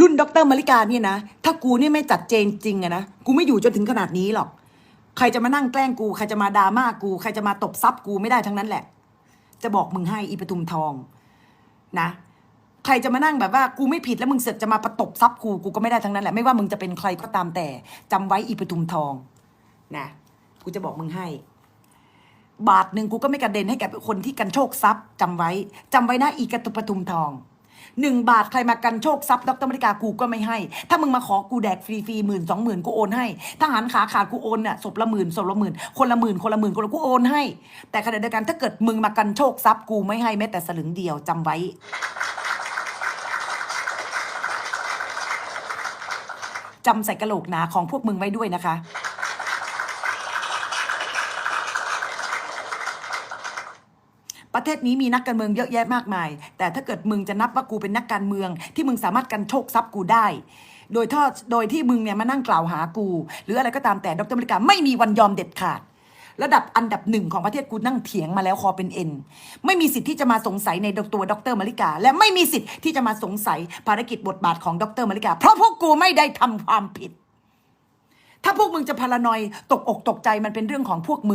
รุ่นด็อกเตอร์มาริกาเนี่ยนะ ถ้ากูเนี่ยไม่จัดเจนจริงอะนะ กูไม่อยู่จนถึงขนาดนี้หรอก ใครจะมานั่งแกล้งกู ใครจะมาดราม่ากู ใครจะมาตบซับกูไม่ได้ทั้งนั้นแหละ จะบอกมึงให้อีปทุมทอง นะ ใครจะมานั่งแบบว่ากูไม่ผิดแล้วมึงเสือกจะมาประตบซับกู กูก็ไม่ได้ทั้งนั้นแหละ ไม่ว่ามึงจะเป็นใครก็ตามแต่จำไว้อีปทุมทอง นะ กูจะบอกมึงให้ บาทหนึ่งกูก็ไม่กระเด็นให้แก่คนที่กันโชคทรัพย์จำไว้จำไว้นะอีกระตุปทุมทอง หนึ่งบาทใครมากันโชคทรัพย์ดรมริกากูก็ไม่ให้ ถ้ามึงมาขอกูแดกฟรีๆหมื่นสองหมื่นกูโอนให้ทหารขาขาดกูโอนน่ะศพละหมื่นศพละหมื่นคนละหมื่นคนละหมื่นคนละกูโอนให้ แต่ขณะเดียวกันถ้าเกิดมึงมากันโชคทรัพย์กูไม่ให้แม้แต่สลึงเดียวจำไว้จำใส่กระโหลกหนาของพวกมึงไว้ด้วยนะคะ ประเทศนี้มีนักการเมืองเยอะแยะมากมาย แต่ถ้าเกิดมึงจะนับว่ากูเป็นนักการเมือง ที่มึงสามารถกันโชคทรัพย์กูได้ โดยทอดโดยที่มึงเนี่ยมานั่งกล่าวหากู หรืออะไรก็ตามแต่ดรมริกาไม่มีวันยอมเด็ดขาด ระดับอันดับหนึ่งของประเทศกูนั่งเถียงมาแล้วคอเป็นเอ็นไม่มีสิทธิ์ที่จะมาสงสัยในตัวดรมาริกา และไม่มีสิทธิ์ที่จะมาสงสัยภารกิจบทบาทของดรมาริกา เพราะพวกกูไม่ได้ทำความผิดถ้าพวกมึงจะพารานอยตกอกตกใจมันเป็นเรื่องของพวกมึง